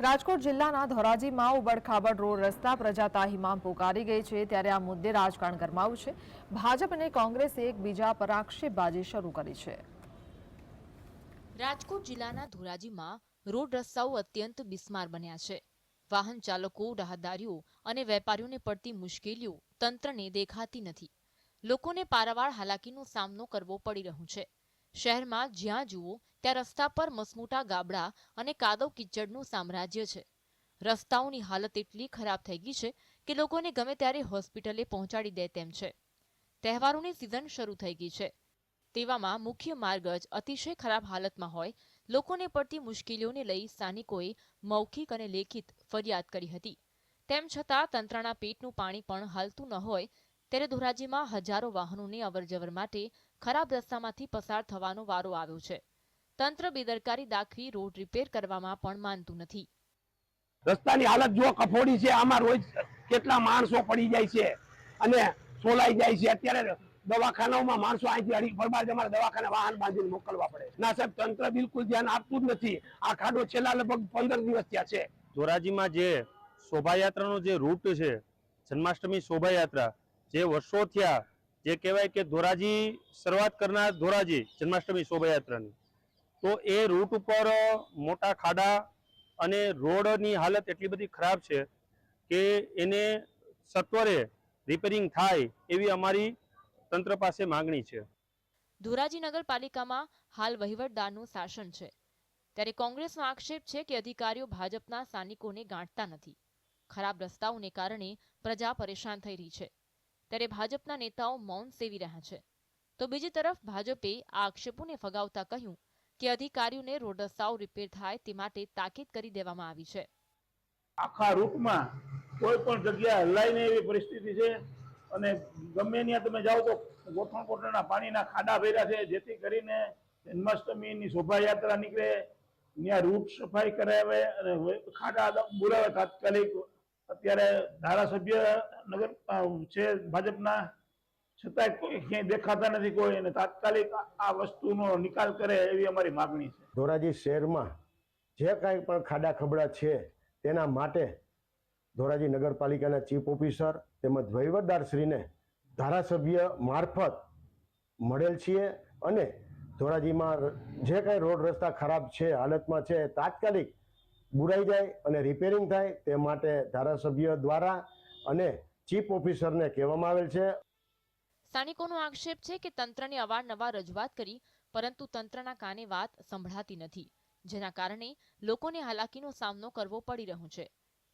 રાજકોટ જિલ્લાના ધોરાજીમાં ઉબડખાબડ રોડ રસ્તા પ્રજાતા હિમામ પોકારી ગઈ છે. ત્યારે આ મુદ્દે રાજકારણ ગરમાયું છે. ભાજપ અને કોંગ્રેસે એકબીજા પર આક્ષેપબાજી શરૂ કરી છે. રાજકોટ જિલ્લાના ધોરાજીમાં રોડ રસ્તાઓ અત્યંત બિસ્માર બન્યા છે. વાહન ચાલકો, રાહદારીઓ અને વેપારીઓને પડતી મુશ્કેલીઓ તંત્રને દેખાતી નથી. લોકોને પારાવાર હાલાકીનો સામનો કરવો પડી રહ્યો છે. શહેરમાં જ્યાં જુઓ ત્યાં રસ્તા પર મસમોટા ગાબડા અને કાદવ કિચડનું સામ્રાજ્ય છે. રસ્તાઓની હાલત એટલી ખરાબ થઈ ગઈ છે કે લોકોને ગમે ત્યારે હોસ્પિટલે પહોંચાડી દે તેમ છે. તહેવારોની સિઝન શરૂ થઈ ગઈ છે. તેવામાં મુખ્ય માર્ગ જ અતિશય ખરાબ હાલતમાં હોય, લોકોને પડતી મુશ્કેલીઓને લઈ સ્થાનિકોએ મૌખિક અને લેખિત ફરિયાદ કરી હતી. તેમ છતાં તંત્રના પેટનું પાણી પણ હાલતું ન હોય, ત્યારે ધોરાજીમાં હજારો વાહનોને અવરજવર માટે ખરાબ રસ્તામાંથી પસાર થવાનો વારો આવ્યો છે. તંત્ર બેદરકારી દાખવી રોડ રિપેર કરવામાં પણ માનતું નથી. રસ્તાની હાલત જો કફોડી છે. આમાં રોજ કેટલા માણસો પડી જાય છે અને સોલાઈ જાય છે. અત્યારે દવાખાનાઓમાં માણસો અહીંથી અડી ફરબાર અમારે દવાખાને વાહન બાંધીને મોકલવા પડે ના સાહેબ તંત્ર બિલકુલ ધ્યાન આપતું જ નથી. આ ખાડો છેલ્લા લગભગ પંદર દિવસ થયા છે. ધોરાજીમાં જે શોભાયાત્રાનો જે રૂટ છે જન્માષ્ટમી શોભાયાત્રા જે વર્ષો થયા જે કહેવાય કે ધોરાજી, શરૂઆત કરનાર ધોરાજી જન્માષ્ટમી શોભાયાત્રાની. તો એ રૂટ ઉપર મોટા ખાડા અને રોડની હાલત એટલી બધી ખરાબ છે કે એને સત્વરે રિપેરિંગ થાય એવી અમારી તંત્ર પાસે માંગણી છે. ધોરાજી નગરપાલિકામાં હાલ વહીવટદારનું શાસન છે. ત્યારે કોંગ્રેસનો આક્ષેપ છે કે અધિકારીઓ ભાજપના સ્થાનિકોને ગાંઠતા નથી. ખરાબ રસ્તાઓને કારણે પ્રજા પરેશાન થઈ રહી છે. ત્યારે ભાજપના નેતાઓ મૌન સેવી રહ્યા છે. તો બીજી તરફ ભાજપે આ આક્ષેપોને ફગાવતા કહ્યું કે અધિકારીઓને રોડ રસ્તાઓ રિપેર થાય તે માટે તાકીદ કરી દેવામાં આવી છે. આખા રૂટમાં કોઈ પણ જગ્યા હલાઈને એવી પરિસ્થિતિ છે અને ગમે ત્યાં તમે જાઓ તો ગોઠણ કોટણના પાણીના ખાડા ભર્યા છે, જેથી કરીને જન્માષ્ટમીની શોભાયાત્રા નીકળે, ત્યાં રૂટ સફાઈ કરાવે અને ખાડા બુરાવે તાત્કાલિક અત્યારે ધારાસભ્ય નગર છે ભાજપના, છતાંય કોઈ ક્યાંય દેખાતા નથી કોઈ અને તાત્કાલિક આ વસ્તુનો નિકાલ કરે એવી અમારી માગણી છે. ધોરાજી શહેરમાં જે કાંઈ પણ ખાડા ખબડા છે તેના માટે ધોરાજી નગરપાલિકાના ચીફ ઓફિસર તેમજ વહીવટદારશ્રીને ધારાસભ્ય મારફત મળેલ છીએ અને ધોરાજીમાં જે કાંઈ રોડ રસ્તા ખરાબ છે, હાલતમાં છે, તાત્કાલિક બુરાઈ જાય અને રિપેરિંગ થાય તે માટે ધારાસભ્ય દ્વારા અને ચીફ ઓફિસરને કહેવામાં આવેલ છે. સ્થાનિકોનો આક્ષેપ છે કે તંત્રને અવારનવાર રજૂઆત કરી, પરંતુ તંત્રના કાને વાત સંભળાતી નથી. જેના કારણે લોકોને હાલાકીનો સામનો કરવો પડી રહ્યો છે.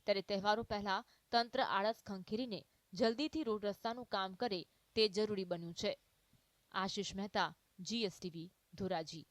ત્યારે તહેવારો પહેલા તંત્ર આળસ ખંખેરીને જલ્દીથી રોડ રસ્તાનું કામ કરે તે જરૂરી બન્યું છે. આશિષ મહેતા જીએસટીવી ધોરાજી.